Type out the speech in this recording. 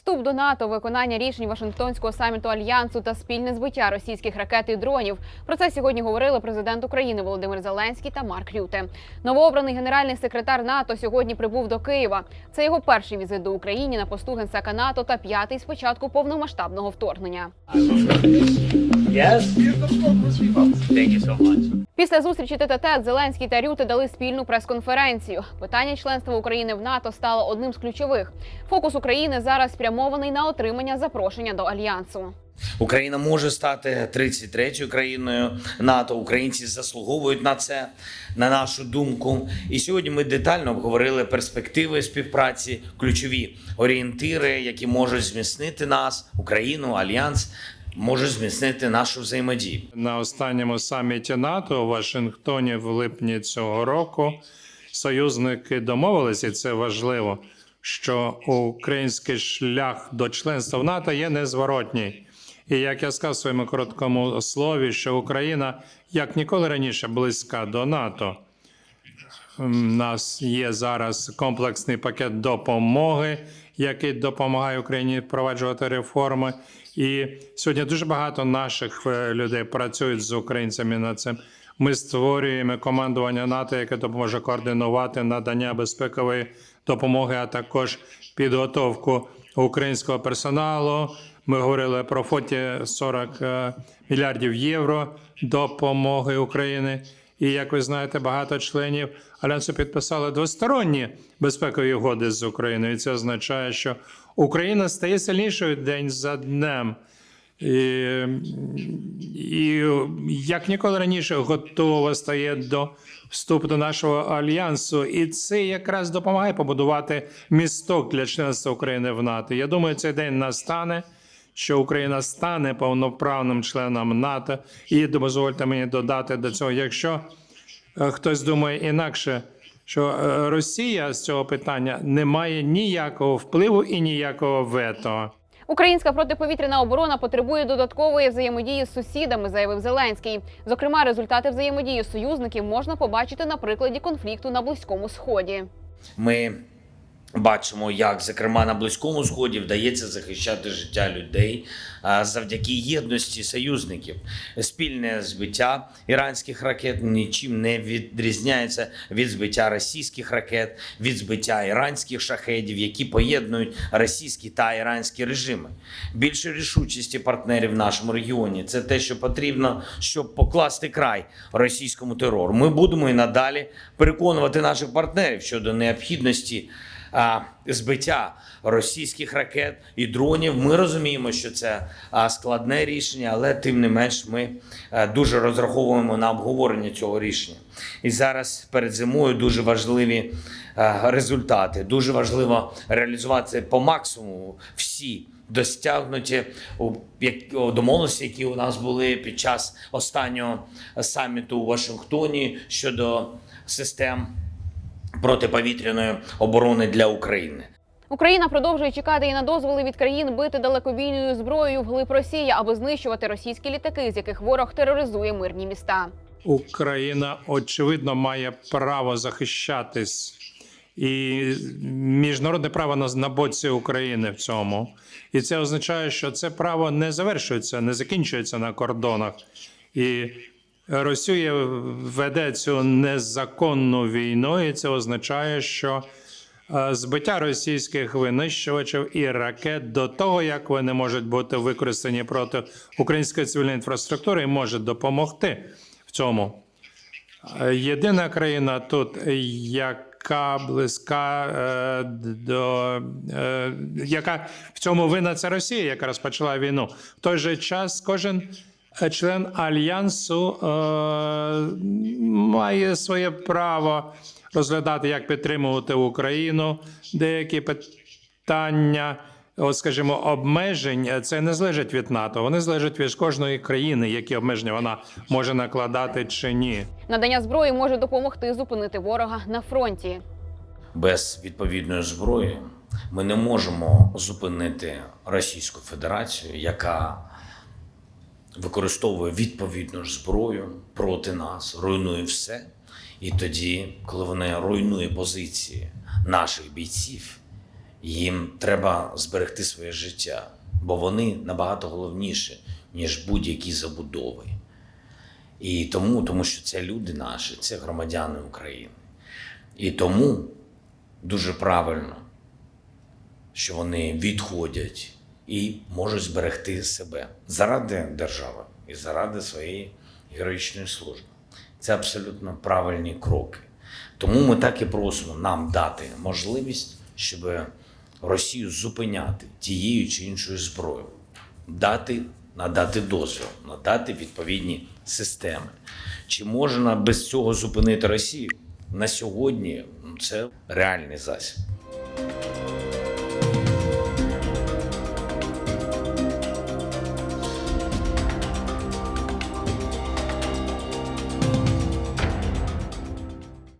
Вступ до НАТО, виконання рішень Вашингтонського саміту альянсу та спільне збиття російських ракет і дронів. Про це сьогодні говорили президент України Володимир Зеленський та Марк Рюте. Новообраний генеральний секретар НАТО сьогодні прибув до Києва. Це його перший візит до України на посту генсека НАТО та п'ятий з початку повномасштабного вторгнення. Yes? Thank you so much. Після зустрічі тет-а-тет Зеленський та Рюте дали спільну прес-конференцію. Питання членства України в НАТО стало одним з ключових. Фокус України зараз спрямований на отримання запрошення до альянсу. Україна може стати 33-ю країною НАТО. Українці заслуговують на це, на нашу думку. І сьогодні ми детально обговорили перспективи співпраці, ключові орієнтири, які можуть зміцнити нас, Україну, альянс, можуть зміцнити нашу взаємодію. На останньому саміті НАТО у Вашингтоні в липні цього року союзники домовилися, і це важливо, що український шлях до членства в НАТО є незворотній. І як я сказав в своєму короткому слові, що Україна як ніколи раніше близька до НАТО. У нас є зараз комплексний пакет допомоги, який допомагає Україні впроваджувати реформи. І сьогодні дуже багато наших е, людей працюють з українцями над цим. Ми створюємо командування НАТО, яке допоможе координувати надання безпекової допомоги, а також підготовку українського персоналу. Ми говорили про фоті 40 е, мільярдів євро допомоги України. І як ви знаєте, багато членів альянсу підписали двосторонні безпекові угоди з Україною. І це означає, що Україна стає сильнішою день за днем. І, і як ніколи раніше готова стає до вступу до нашого альянсу, і це якраз допомагає побудувати місток для членства України в НАТО. Я думаю, цей день настане. Що Україна стане повноправним членом НАТО, і дозвольте мені додати до цього, якщо е, хтось думає інакше, що е, Росія з цього питання не має ніякого впливу і ніякого вето. Українська протиповітряна оборона потребує додаткової взаємодії з сусідами, заявив Зеленський. Зокрема, результати взаємодії союзників можна побачити на прикладі конфлікту на близькому сході. Ми бачимо, як зокрема на близькому сході вдається захищати життя людей завдяки єдності союзників. Спільне збиття іранських ракет нічим не відрізняється від збиття російських ракет, від збиття іранських шахедів, які поєднують російські та іранські режими. Більше рішучості партнерів в нашому регіоні це те, що потрібно, щоб покласти край російському терору. Ми будемо і надалі переконувати наших партнерів щодо необхідності збиття російських ракет і дронів. Ми розуміємо, що це складне рішення, але тим не менш ми дуже розраховуємо на обговорення цього рішення. І зараз перед зимою дуже важливі результати. Дуже важливо реалізувати по максимуму всі. У домовленості, які у нас були під час останнього саміту у Вашингтоні щодо систем протиповітряної оборони для України. Україна продовжує чекати і на дозволи від країн бити далекобійною зброєю вглиб Росії, аби знищувати російські літаки, з яких ворог тероризує мирні міста. Україна очевидно має право захищатись, і міжнародне право на, на боці України в цьому. І це означає, що це право не завершується, не закінчується на кордонах. І Росія веде цю незаконну війну, і це означає, що е, збиття російських винищувачів і ракет до того, як вони можуть бути використані проти української цивільної інфраструктури, може допомогти в цьому. Е, Єдина країна тут, яка близька е, до е, яка в цьому винна це Росія, яка розпочала війну. В той же час кожен член альянсу е, має своє право розглядати, як підтримувати Україну, деякі питання. От, скажімо, обмежень е, це не залежить від НАТО. Вони залежать від кожної країни, які обмеження вона може накладати чи ні. Надання зброї може допомогти зупинити ворога на фронті. без відповідної зброї ми не можемо зупинити Російську Федерацію, яка використовує відповідну ж зброю проти нас, руйнує все. І тоді, коли вона руйнує позиції наших бійців їм треба зберегти своє життя, бо вони набагато головніші, ніж будь-які забудови. І тому, тому що це люди наші, це громадяни України. І тому дуже правильно, що вони відходять і можуть зберегти себе заради держави і заради своєї героїчної служби. Це абсолютно правильні кроки. Тому ми так і просимо нам дати можливість, щоб Росію зупиняти тією чи іншою зброєю, дати, надати дозвіл, надати відповідні системи. Чи можна без цього зупинити Росію? На сьогодні це реальний засіб.